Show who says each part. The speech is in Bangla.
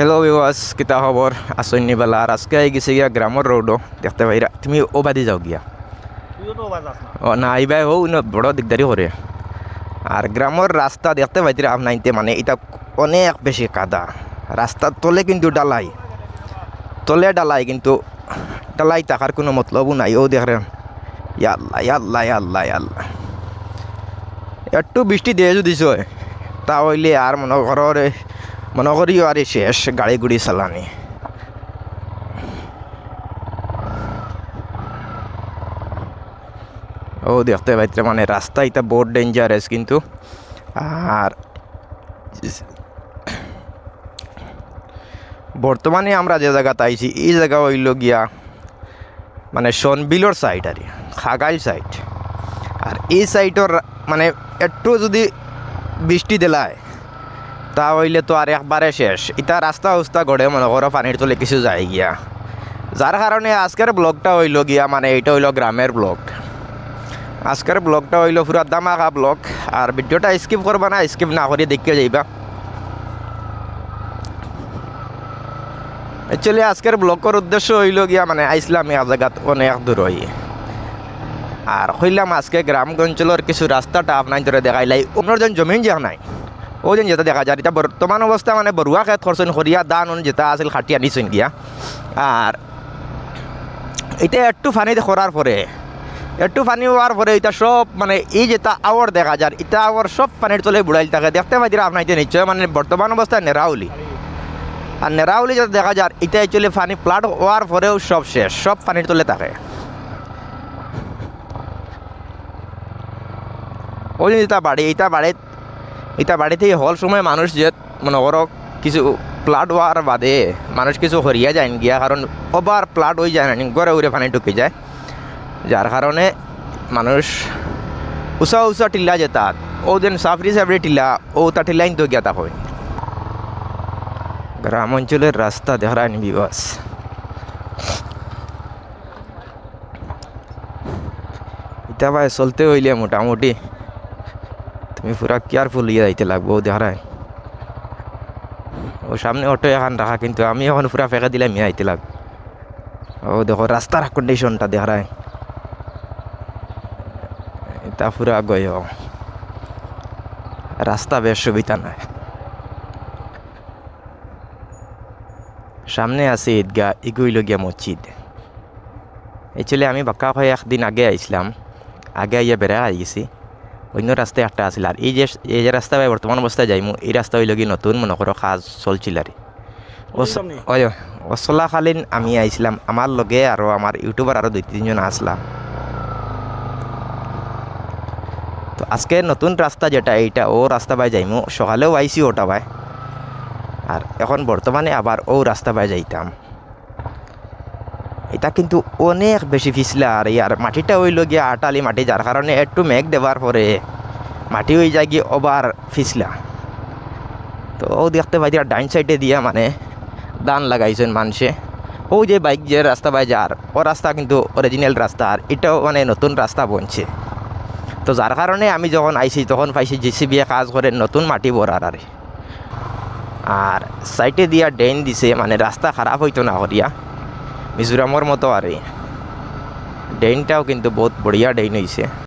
Speaker 1: হ্যালো বিবাস কিতা খবর আসন্নি বেলা আর আজকে আই গেছে গিয়া গ্রামের রোডও দেখতে পাইরা তুমি ও বাদি যাও গিয়া ও না আইবাই হো না বড় দিকদারি করে আর গ্রামের রাস্তা দেখতে পাইতে আপনাইতে মানে এটা অনেক বেশি কাদা রাস্তার তলে কিন্তু ডালাই তলে ডালাই কিন্তু ডালাই থাকার কোনো মতলবও নাই ও দেখেন ইয়াল্লা ইয়াল্লা ইয়াল্লা ইয়াল্লা একটু বৃষ্টি দিয়ে যদি তা হইলে আর মনে করো মনে আর শেষ গাড়ি গুড়ি চালানি। ও দেখতে পাইতে মানে রাস্তা এটা বহুত ডেঞ্জারাস কিন্তু। আর বর্তমানে আমরা যে জায়গাতে আইছি এই জায়গা হইল গিয়া মানে সনবিলর সাইড আর খাগাইল সাইড আর এই সাইডর মানে একটু যদি বৃষ্টি দিলায় তা হইলে তো আর একবারে শেষ। এটা রাস্তা উস্তা গড়ে মনে করো পানির তলে কিছু যায় গিয়া। যার কারণে আজকের ব্লগটা হইল গিয়া মানে এটা হইল গ্রামের ব্লগ আজকের ব্লগটা হইল পুরা দামাকা ব্লগ আর ভিডিওটা স্কিপ করবা না স্কিপ না করে দেখতে যাইবা। অ্যাকচুয়ালি আজকের ব্লগের উদ্দেশ্য হইল গিয়া মানে আইসলাম এক জায়গাত অনেক দূর হই আর হইলাম আজকে গ্রাম অঞ্চলের কিছু রাস্তাটা আপনার দেখাইলাই অন্যজন জমিন যা নাই। ও যেন যেটা দেখা যায় এটা বর্তমান অবস্থা মানে বড়ুয়া খেত করছেন হরিয়া দান যেটা আছিল খাটিয়া নিছেন গিয়া আর এটা একটু ফানিতে করার পরে একটু পানি হওয়ার পরে এটা সব মানে এই যেটা আওয়ার দেখা যায় এটা আওয়ার সব পানির তলে বুড়াইল থাকে। দেখতে পাই দিরা আপনার নিশ্চয় মানে বর্তমান অবস্থায় নেরাউলি আর নেরাউলি যেটা দেখা যায় এটা অ্যাকচুয়ালি পানি প্লাট হওয়ার পরেও সব শেষ সব পানির তলে থাকে। ওই যে এটা বাড়ি এটা এটা বাড়িতে হল সময় মানুষ যে মনে করো কিছু প্লাট হওয়ার বাদে মানুষ কিছু হরিয়া যায় গিয়া, কারণ ওবার প্লাট হয়ে যায় না ঘরে উড়ে পানি ঢুকে যায়। যার কারণে মানুষ উষা উষা টিল্লা যেতা ও যেন সাফরি সাফরি টিল্লা ও তা টিল্লাইন তো গিয়া তা হয়। গ্রাম অঞ্চলের রাস্তা দেখায় নিবি বাস ইটা ভাই চলতে হইলে মোটামুটি তুমি পুরা কেয়ারফুল ইয়ে যাইতে লাগবো দেখায় ও সামনে অটো এখন রাখা কিন্তু আমি এখন পুরা ফেঁকে দিলে মিয়া আইতে লাগ ও দেখো রাস্তার কন্ডিশনটা দেখায় এটা পুরা গয় রাস্তা বেশ সুবিধা নাই। সামনে আছে ঈদগা এগুইল গিয়া মসজিদ অ্যাকচুয়ালি আমি বাক্কা হয়ে একদিন আগে আইছিলাম আগে আইয়া বেড়া আই গেছি। অন্য রাস্তায় একটা আছিল আর এই যে এই যে রাস্তা বর্তমান অবস্থায় যাইমু এই রাস্তা হইল কি নতুন মনে করো কাজ চলছিল আর অচলাকালীন আমি আইছিলাম আমার লগে আৰু আমার ইউটিউবার আরও দুই তিনজন আসলাম তো আজকে নতুন রাস্তা যেটা এইটা ও রাস্তা বাই যাইমু সকালেও আইসি ওটা বাই আর এখন বর্তমানে আবার ও রাস্তা বাই যাইতাম। এটা কিন্তু অনেক বেশি ফিসলা, আর ইয়ার মাটিটা হইল গিয়া আটালি মাটি, যার কারণে একটু মেঘ দেওয়ার পরে মাটি হয়ে যায় গিয়ে ওবার ফিসলা। তো ও দেখতে পাই দিয়া ডাইন সাইডে দিয়া মানে দান লাগাইছেন মানুষে। ও যে বাইক যে রাস্তা বাই যার, ও রাস্তা কিন্তু অরিজিনাল রাস্তা, আর এটাও মানে নতুন রাস্তা বনছে। তো যার কারণে আমি যখন আইছি, তখন পাইছি জিসিবি কাজ করে নতুন মাটি ভরার আরে। আর সাইডে দিয়া ড্রেন দিছে মানে রাস্তা খারাপ হইতো না করিয়া। মিজোরামর মতো আর ডেইনটাও কিন্তু বহুত বঢ়িয়া ডেইন হয়েছে